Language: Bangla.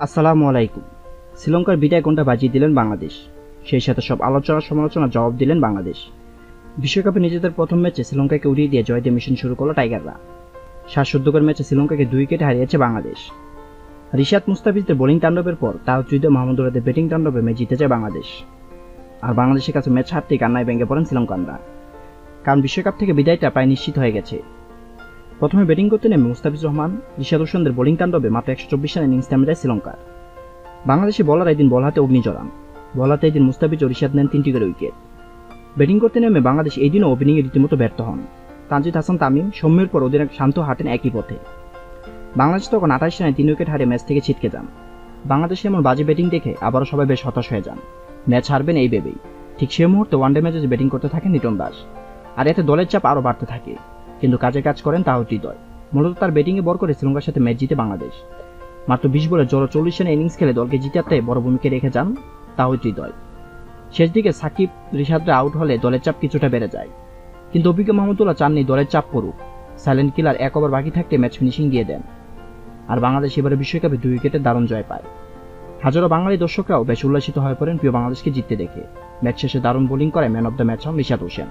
আসসালামু আলাইকুম। শ্রীলঙ্কার বিদায় কোনটা বাজিয়ে দিলেন বাংলাদেশ? সেই সাথে সব আলোচনা সমালোচনা জবাব দিলেন বাংলাদেশ। বিশ্বকাপে নিজেদের প্রথম ম্যাচে শ্রীলঙ্কাকে উড়িয়ে দিয়ে জয় দিয়ে মিশন শুরু করল টাইগাররা। শ্বাসরুদ্ধকর ম্যাচে শ্রীলঙ্কাকে দুই উইকেটে হারিয়েছে বাংলাদেশ। রিশাদ মুস্তাফিজদের বোলিং তাণ্ডবের পর তাওজুদ মাহমুদুরাদের ব্যাটিং তাণ্ডবে ম্যাচ জিতে যায় বাংলাদেশ। আর বাংলাদেশের কাছে ম্যাচ হারতেই কান্নায় ভেঙে পড়েন শ্রীলঙ্কানরা। কারণ বিশ্বকাপ থেকে বিদায়টা প্রায় নিশ্চিত হয়ে গেছে। প্রথমে ব্যাটিং করতে নেমে মুস্তাফিজ রহমান রিশাদ হোসেনদের বোলিং তাণ্ডবে মাত্র একশো চব্বিশ রান ইনিংস থেমে যায় শ্রীলঙ্কার। বাংলাদেশি বলার এদিন বল হাতে অগ্নি জড়ান বল হাতে এদিন মুস্তাফিজ ও রিশাদ নেন তিনটি করে উইকেট। ব্যাটিং করতে নেমে বাংলাদেশ এই দিনও ওপেনিংয়ে রীতিমতো ব্যর্থ হন। তানজিদ হাসান তামিম, সৌম্যের পর অধিনায়ক শান্ত হাঁটেন একই পথে। বাংলাদেশ তখন আঠাশ রানে তিন উইকেট হারে ম্যাচ থেকে ছিটকে যান। বাংলাদেশে এমন বাজে ব্যাটিং দেখে আবারও সবাই বেশ হতাশ হয়ে যান। ম্যাচ হারবেন এই ভেবেই। ঠিক সে মুহূর্তে ওয়ানডে ম্যাচে ব্যাটিং করতে থাকেন নিটন দাস। আর এতে দলের চাপ আরও বাড়তে থাকে। কিন্তু কাজে কাজ করেন তাও হৃদয়। মূলত তার ব্যাটিংয়ে বর করে শ্রীলঙ্কার সাথে ম্যাচ জিতে বাংলাদেশ। মাত্র বিশ বলে জড়ো চল্লিশ রানে ইনিংস খেলে দলকে জিতাতে বড় ভূমিকা রেখে যান তাও হৃদয়। শেষ দিকে সাকিব রিশাদরা আউট হলে দলের চাপ কিছুটা বেড়ে যায়। কিন্তু অভিজ্ঞ মাহমুদুল্লাহ চাননি, দলের চাপ পড়ুক। সাইলেন্ট কিলার এক ওভার বাকি থাকতে ম্যাচ ফিনিশিং দিয়ে দেন। আর বাংলাদেশ এবারে বিশ্বকাপে দুই উইকেটে দারুণ জয় পায়। হাজারো বাঙালি দর্শকরাও বেশ উল্লাসিত হয়ে পড়েন প্রিয় বাংলাদেশকে জিততে দেখে। ম্যাচ শেষে দারুণ বোলিং করে ম্যান অব দ্য ম্যাচ হন রিশাদ হোসেন।